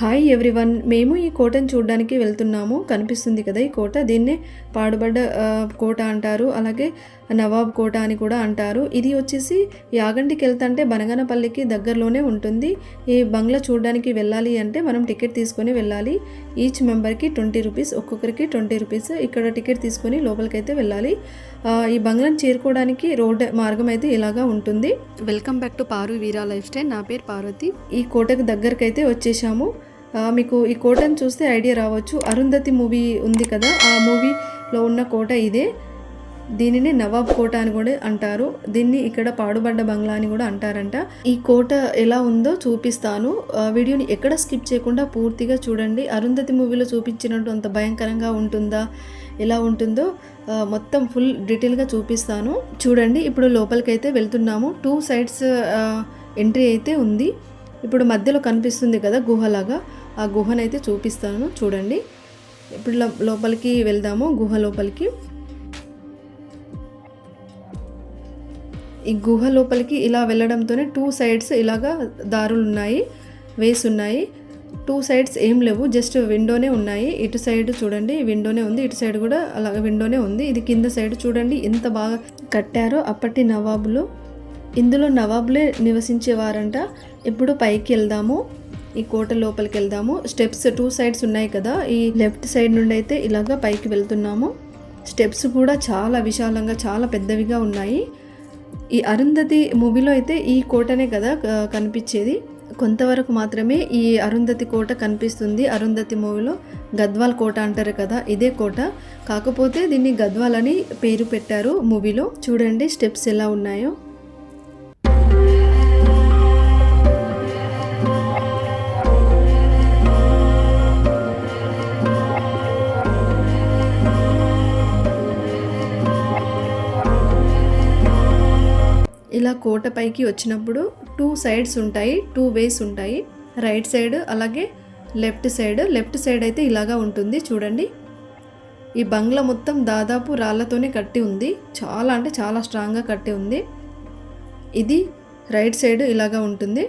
Hi everyone మేము ఈ కోటను చూడడానికి వెళ్తున్నాము. కనిపిస్తుంది కదా ఈ కోట? దీన్నే పాడుబడ్డ కోట అంటారు. అలాగే నవాబ్ కోట అని కూడా అంటారు. ఇది వచ్చేసి యాగంటికి వెళ్తుంటే బనగనపల్లికి దగ్గరలోనే ఉంటుంది. ఈ బంగ్లా చూడడానికి వెళ్ళాలి అంటే మనం టికెట్ తీసుకొని వెళ్ళాలి. ఈచ్ మెంబర్కి ట్వంటీ రూపీస్ ఒక్కొక్కరికి ట్వంటీ రూపీస్ ఇక్కడ టికెట్ తీసుకొని లోపలికైతే వెళ్ళాలి. ఈ బంగ్లాను చేరుకోవడానికి రోడ్ మార్గం అయితే ఇలాగా ఉంటుంది. Welcome back to Paru Veera lifestyle. నా పేరు పార్వతి. ఈ కోటకు దగ్గరకైతే వచ్చేసాము. మీకు ఈ కోటను చూస్తే ఐడియా రావచ్చు. అరుంధతి మూవీ ఉంది కదా ఆ మూవీలో ఉన్న కోట ఇదే. దీనిని నవాబ్ కోట అని కూడా అంటారు. దీన్ని ఇక్కడ పాడుబడ్డ బంగ్లా అని కూడా అంటారంట. ఈ కోట ఎలా ఉందో చూపిస్తాను. వీడియోని ఎక్కడ స్కిప్ చేయకుండా పూర్తిగా చూడండి. అరుంధతి మూవీలో చూపించినట్టు అంత భయంకరంగా ఉంటుందా ఎలా ఉంటుందో మొత్తం ఫుల్ డీటెయిల్గా చూపిస్తాను. చూడండి ఇప్పుడు లోపలికైతే వెళ్తున్నాము. టూ సైడ్స్ ఎంట్రీ అయితే ఉంది. ఇప్పుడు మధ్యలో కనిపిస్తుంది కదా గుహలాగా. ఆ గుహనైతే చూపిస్తాను. చూడండి. ఇప్పుడు లోపలికి వెళ్దాము. గుహ లోపలికి. ఈ గుహ లోపలికి ఇలా వెళ్ళడంతోనే టూ సైడ్స్ ఇలాగా దారులు ఉన్నాయి వేసి ఉన్నాయి టూ సైడ్స్ ఏం లేవు. జస్ట్ విండోనే ఉన్నాయి. ఇటు సైడ్ చూడండి. విండోనే ఉంది. ఇటు సైడ్ కూడా అలా విండోనే ఉంది. ఇది కింద సైడ్ చూడండి. ఎంత బాగా కట్టారో అప్పటి నవాబులు. ఇందులో నవాబులే నివసించేవారంట. ఇప్పుడు పైకి వెళ్దాము. ఈ కోట లోపలికి వెళ్దాము. స్టెప్స్ టూ సైడ్స్ ఉన్నాయి కదా. ఈ లెఫ్ట్ సైడ్ నుండి అయితే ఇలాగా పైకి వెళ్తున్నాము. స్టెప్స్ కూడా చాలా విశాలంగా చాలా పెద్దవిగా ఉన్నాయి. ఈ అరుంధతి మూవీలో అయితే ఈ కోటనే కదా కనిపించేది. కొంతవరకు మాత్రమే ఈ అరుంధతి కోట కనిపిస్తుంది. అరుంధతి మూవీలో గద్వాల్ కోట అంటారు కదా ఇదే కోట. కాకపోతే దీన్ని గద్వాల్ అని పేరు పెట్టారు మూవీలో. చూడండి స్టెప్స్ ఎలా ఉన్నాయో. కోటపైకి కోట పైకి వచ్చినప్పుడు టూ సైడ్స్ ఉంటాయి టూ వేస్ ఉంటాయి. రైట్ సైడ్ అలాగే లెఫ్ట్ సైడ్ లెఫ్ట్ సైడ్ అయితే ఇలాగా ఉంటుంది. చూడండి. ఈ బంగ్లా మొత్తం దాదాపు రాళ్ళతోనే కట్టి ఉంది. చాలా అంటే చాలా స్ట్రాంగ్గా కట్టి ఉంది. ఇది రైట్ సైడ్ ఇలాగా ఉంటుంది.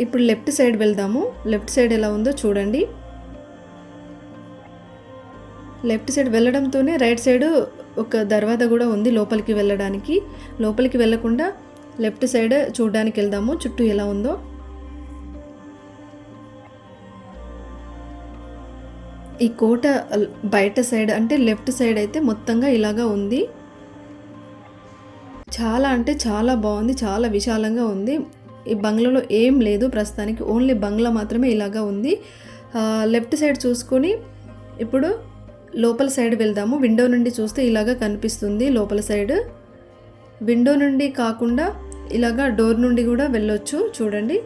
ఇప్పుడు లెఫ్ట్ సైడ్ వెళ్దాము. లెఫ్ట్ సైడ్ ఎలా ఉందో చూడండి. లెఫ్ట్ సైడ్ వెళ్ళడంతోనే రైట్ సైడ్ ఒక దర్వాజా కూడా ఉంది లోపలికి వెళ్ళడానికి. లోపలికి వెళ్ళకుండా లెఫ్ట్ సైడ్ చూడడానికి వెళ్దాము చుట్టూ ఎలా ఉందో. ఈ కోట బయట సైడ్ అంటే లెఫ్ట్ సైడ్ అయితే మొత్తంగా ఇలాగా ఉంది. చాలా అంటే చాలా బాగుంది చాలా విశాలంగా ఉంది. ఈ బంగ్లాలో ఏం లేదు ప్రస్తుతానికి ఓన్లీ బంగ్లా మాత్రమే ఇలాగా ఉంది. లెఫ్ట్ సైడ్ చూసుకొని ఇప్పుడు లోపల సైడ్ వెళ్దాము. విండో నుండి చూస్తే ఇలాగా కనిపిస్తుంది లోపల సైడ్. విండో నుండి కాకుండా ఇలాగా డోర్ నుండి కూడా వెళ్ళొచ్చు. చూడండి.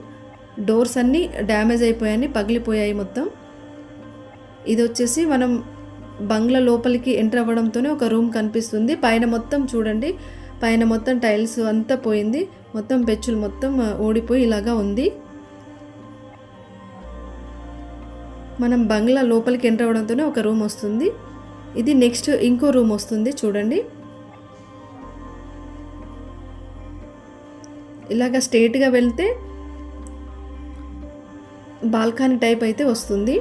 డోర్స్ అన్నీ డ్యామేజ్ అయిపోయాయి పగిలిపోయాయి మొత్తం. ఇది వచ్చేసి మనం బంగ్లా లోపలికి ఎంటర్ అవ్వడంతోనే ఒక రూమ్ కనిపిస్తుంది. పైన మొత్తం చూడండి. పైన మొత్తం టైల్స్ అంతా పోయింది. మొత్తం పెచ్చులు మొత్తం ఓడిపోయి ఇలాగా ఉంది. మనం బంగ్లా లోపలికి ఎంటర్ అవడంతోనే ఒక రూమ్ వస్తుంది. ఇది నెక్స్ట్ ఇంకో రూమ్ వస్తుంది చూడండి. ఇలాగ స్ట్రేట్గా వెళ్తే బాల్కనీ టైప్ అయితే వస్తుంది.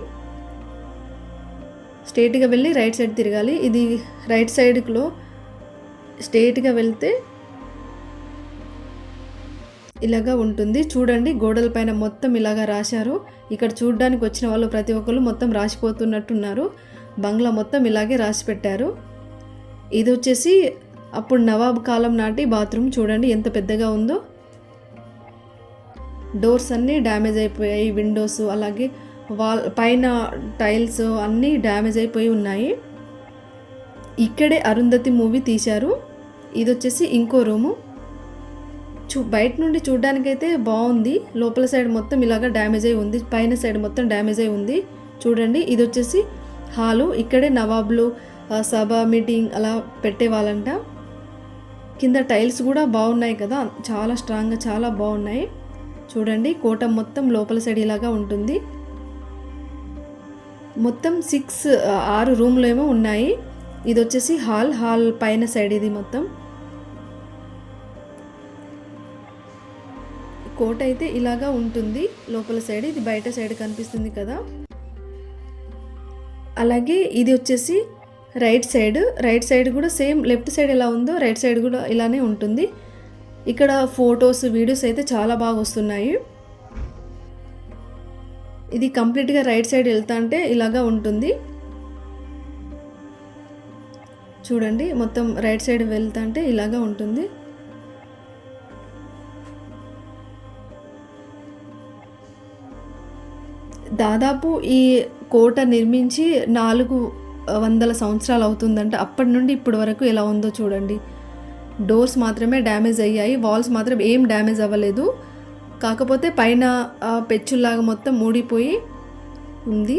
స్ట్రేట్గా వెళ్ళి రైట్ సైడ్ తిరగాలి. ఇది రైట్ సైడ్లో స్ట్రేట్గా వెళ్తే ఇలాగా ఉంటుంది. చూడండి గోడల పైన మొత్తం ఇలాగా రాశారు. ఇక్కడ చూడడానికి వచ్చిన వాళ్ళు ప్రతి ఒక్కరు మొత్తం రాసిపోతున్నట్టున్నారు. బంగ్లా మొత్తం ఇలాగే రాసి పెట్టారు ఇది వచ్చేసి అప్పుడు నవాబ్ కాలం నాటి బాత్రూమ్ చూడండి ఎంత పెద్దగా ఉందో. డోర్స్ అన్నీ డ్యామేజ్ అయిపోయాయి విండోస్ అలాగే వాల్ పైన టైల్స్ అన్నీ డ్యామేజ్ అయిపోయి ఉన్నాయి. ఇక్కడే అరుంధతి మూవీ తీశారు. ఇది వచ్చేసి ఇంకో రూము. చూ బయట నుండి చూడడానికైతే బాగుంది లోపల సైడ్ మొత్తం ఇలాగ డ్యామేజ్ అయి ఉంది. పైన సైడ్ మొత్తం డ్యామేజ్ అయి ఉంది. చూడండి ఇది వచ్చేసి హాలు. ఇక్కడే నవాబులు సభ మీటింగ్ అలా పెట్టేవాళ్ళంట కింద టైల్స్ కూడా బాగున్నాయి కదా. చాలా స్ట్రాంగ్గా చాలా బాగున్నాయి చూడండి కోట మొత్తం లోపల సైడ్ ఇలాగా ఉంటుంది. మొత్తం సిక్స్ ఆరు రూమ్లు ఏమో ఉన్నాయి. ఇది వచ్చేసి హాల్. హాల్ పైన సైడ్ ఇది మొత్తం. కోట అయితే ఇలాగా ఉంటుంది. లోపల సైడ్ ఇది బయట సైడ్ కనిపిస్తుంది కదా. అలాగే ఇది వచ్చేసి రైట్ సైడ్. రైట్ సైడ్ కూడా సేమ్ లెఫ్ట్ సైడ్ ఎలా ఉందో రైట్ సైడ్ కూడా ఇలానే ఉంటుంది. ఇక్కడ ఫొటోస్ వీడియోస్ అయితే చాలా బాగా వస్తున్నాయి. ఇది కంప్లీట్గా రైట్ సైడ్ వెళ్తా అంటే ఇలాగా ఉంటుంది. చూడండి మొత్తం రైట్ సైడ్ వెళ్తా అంటే ఇలాగా ఉంటుంది. దాదాపు ఈ కోట నిర్మించి నాలుగు వందల సంవత్సరాలు అవుతుందంట. అప్పటి నుండి ఇప్పటి వరకు ఎలా ఉందో చూడండి. డోర్స్ మాత్రమే డ్యామేజ్ అయ్యాయి. వాల్స్ మాత్రం ఏం డ్యామేజ్ అవ్వలేదు. కాకపోతే పైన పెచ్చుల్లాగా మొత్తం మూడిపోయి ఉంది.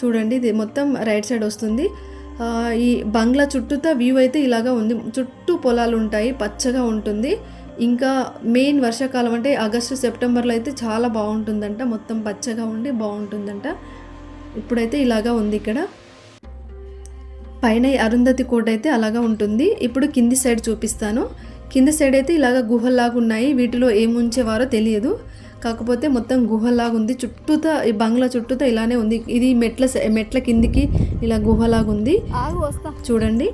చూడండి ఇది మొత్తం రైట్ సైడ్ వస్తుంది. ఈ బంగ్లా చుట్టూతో వ్యూ అయితే ఇలాగా ఉంది. చుట్టూ పొలాలు ఉంటాయి పచ్చగా ఉంటుంది. ఇంకా మెయిన్ వర్షాకాలం అంటే ఆగస్టు సెప్టెంబర్లో అయితే చాలా బాగుంటుందంట. మొత్తం పచ్చగా ఉండి బాగుంటుందంట. ఇప్పుడైతే ఇలాగా ఉంది ఇక్కడ. పైన అరుంధతి కోట అయితే అలాగా ఉంటుంది. ఇప్పుడు కింది సైడ్ చూపిస్తాను. కింది సైడ్ అయితే ఇలాగ గుహల్లాగా ఉన్నాయి. వీటిలో ఏం ఉంచేవారో తెలియదు. కాకపోతే మొత్తం గుహలాగా ఉంది. చుట్టూతా ఈ బంగ్లా చుట్టూతా ఇలానే ఉంది. ఇది మెట్ల మెట్ల కిందికి ఇలా గుహలాగా ఉంది. చూడండి.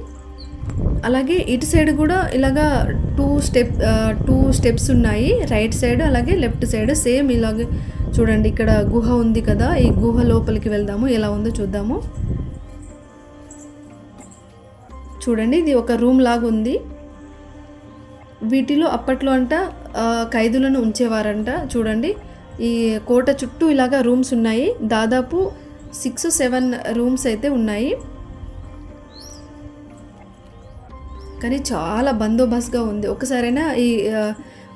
అలాగే ఇటు సైడ్ కూడా ఇలాగా టూ స్టెప్ టూ స్టెప్స్ ఉన్నాయి. రైట్ సైడ్ అలాగే లెఫ్ట్ సైడ్ సేమ్ ఇలాగే చూడండి ఇక్కడ గుహ ఉంది కదా. ఈ గుహ లోపలికి వెళ్దాము. ఎలా ఉందో చూద్దాము. చూడండి ఇది ఒక రూమ్ లాగా ఉంది. వీటిలో అప్పట్లో అంట ఖైదులను ఉంచేవారంట. చూడండి ఈ కోట చుట్టూ ఇలాగా రూమ్స్ ఉన్నాయి. దాదాపు సిక్స్ సెవెన్ రూమ్స్ అయితే ఉన్నాయి. కానీ చాలా బందోబస్తుగా ఉంది. ఒకసారైనా ఈ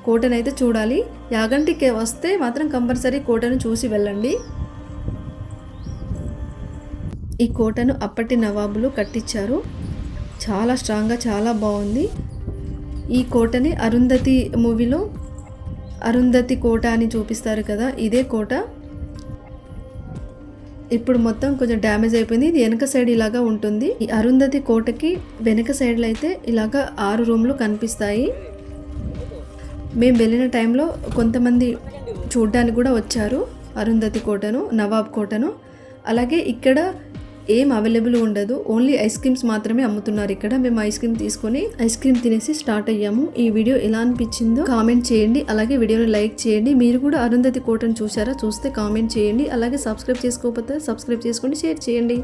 కోటను అయితే చూడాలి. యాగంటికి వస్తే మాత్రం కంపల్సరీ కోటను చూసి వెళ్ళండి. ఈ కోటను అప్పటి నవాబులు కట్టించారు. చాలా స్ట్రాంగ్గా చాలా బాగుంది. ఈ కోటని అరుంధతి మూవీలో అరుంధతి కోట అని చూపిస్తారు కదా ఇదే కోట. ఇప్పుడు మొత్తం కొంచెం డ్యామేజ్ అయిపోయింది. ఇది వెనక సైడ్ ఇలాగా ఉంటుంది. ఈ అరుంధతి కోటకి వెనక సైడ్లో అయితే ఇలాగా ఆరు రూమ్లు కనిపిస్తాయి. మేము వెళ్ళిన టైంలో కొంతమంది చూడ్డానికి కూడా వచ్చారు. అరుంధతి కోటను నవాబ్ కోటను. అలాగే ఇక్కడ ఏం అవైలబుల్ ఉండదు. ఓన్లీ ఐస్ క్రీమ్స్ మాత్రమే అమ్ముతున్నారు ఇక్కడ. మేము ఐస్ క్రీమ్ తీసుకొని ఐస్ క్రీమ్ తినేసి స్టార్ట్ అయ్యాము. ఈ వీడియో ఎలా అనిపించిందో కామెంట్ చేయండి. అలాగే వీడియోని లైక్ చేయండి. మీరు కూడా అరుంధతి కోటను చూసారా చూస్తే కామెంట్ చేయండి. అలాగే సబ్స్క్రైబ్ చేసుకోకపోతే సబ్స్క్రైబ్ చేసుకోండి షేర్ చేయండి.